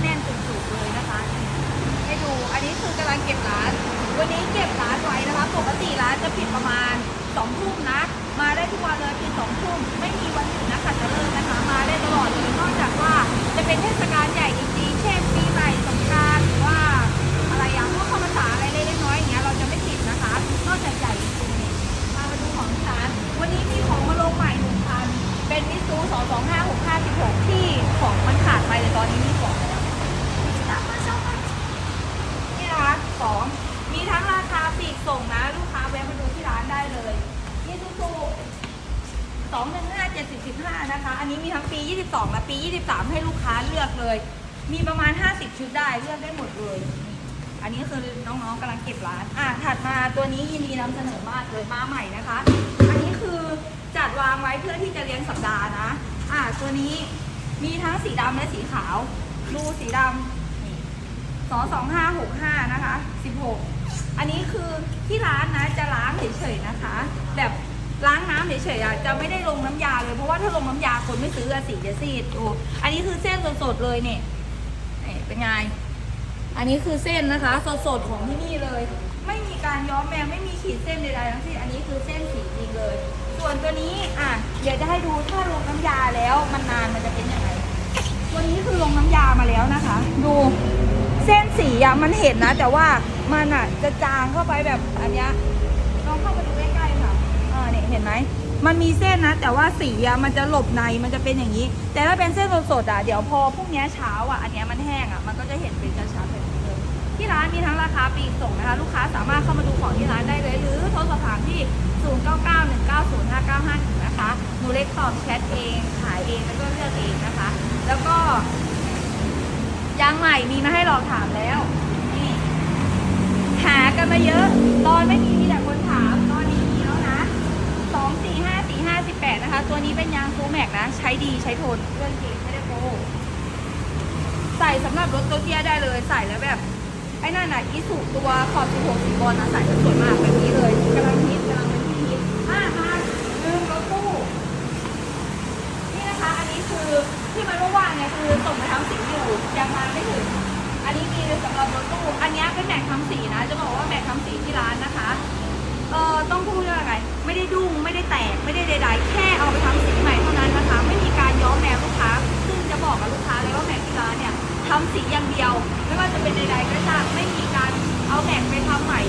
แน่นๆจุกๆเลยนะคะ ให้ดู อันนี้คือกำลังเก็บร้าน วันนี้เก็บร้านไว้นะคะปกติร้านจะ นี่ซูซูสองหนึ่งห้าเจ็ดสิบสิบห้านะคะ อันนี้มีทั้งปี22และปี23ให้ลูกค้าเลือกเลย มีประมาณ50ชุดได้เลือกได้หมดเลย อันนี้คือน้องๆกำลังเก็บร้าน อะถัดมาตัวนี้ยินดีนำเสนอมากเลยมาใหม่นะคะ อันนี้คือจัดวางไว้เพื่อที่จะเลี้ยงสัปดาห์นะ อะตัวนี้มีทั้งสีดำและสีขาว ดูสีดำสองสองห้าหกห้านะคะสิบหกอันนี้คือที่ร้านนะจะล้างเฉยๆนะคะ แบบ ล้างน้ำเฉยๆอะจะไม่ได้ลงน้ำยาเลย เพราะว่าถ้าลงน้ำยาคนไม่ซื้ออะสีจะซีดโอ้อันนี้คือเส้นสดๆเลยเนี่ยนี่เป็นไง อันนี้คือเส้นนะคะ สดๆของที่นี่เลย ไม่มีการย้อมแมงไม่มีขีดเส้นใดๆทั้งสิ้นอันนี้คือเส้นสีจริงเลย ส่วนตัวนี้อะเดี๋ยวจะให้ดูถ้าลงน้ำยาแล้วมันนานมันจะเป็นยังไงวันนี้คือลงน้ำยามาแล้วนะคะ ดูเส้นสีอะมันเห็นนะ แต่ว่ามันอะจะจางเข้าไปแบบอันเนี้ยลองเข้ามาดูใกล้ อ่าเนี่ยเห็นไหม มันมีเส้นนะ แต่ว่าสีอะมันจะหลบในมันจะเป็นอย่างนี้ แต่ถ้าเป็นเส้นสดๆอะเดี๋ยวพอพรุ่งนี้เช้าอะอันเนี้ยมันแห้งอะมันก็จะเห็นเป็นชัดๆแบบนี้เลยที่ร้านมีทั้งราคาปลีกส่งนะคะ ลูกค้าสามารถเข้ามาดูของที่ร้านได้เลย หรือโทรสอบถามที่ 0991905951นะคะหนูเล็กตอบแชทเองขายเองแล้วก็เลือกเองนะคะ แล้วก็ยางใหม่มีมาให้ลองถามแล้วนี่หากันมาเยอะ ตอนไม่มี ตัวนี้เป็นยางฟูแม็กนะ ใช้ดีใช้ทนเรื่องจริงไม่ได้โกใส่สำหรับรถโตัวเตี้ยได้เลยใส่แล้วแบบ ไอ้นั่นน่ะอีสุตัวขอบ16สีบอลนะใส่แล้วสวยมากแบบนี้เลยกำลังฮิตกำลังเป็นที่ฮิตห้าพัาหนึ่งรถตู้ นี่นะคะ อันนี้คือที่มันว่างเนี่ยคือส่งมาทำสีอยู่ยังมาไม่ถึง อันนี้มีสำหรับรถตู้ อันนี้เป็นแม็กทำสีนะ จะบอกว่าแม็กทำสีที่ร้านนะคะ เอ่อต้องพูดว่าไงไม่ได้ดุ้งไม่ได้แตกไม่ได้ใดๆแค่ แบ่งไปทำใหม่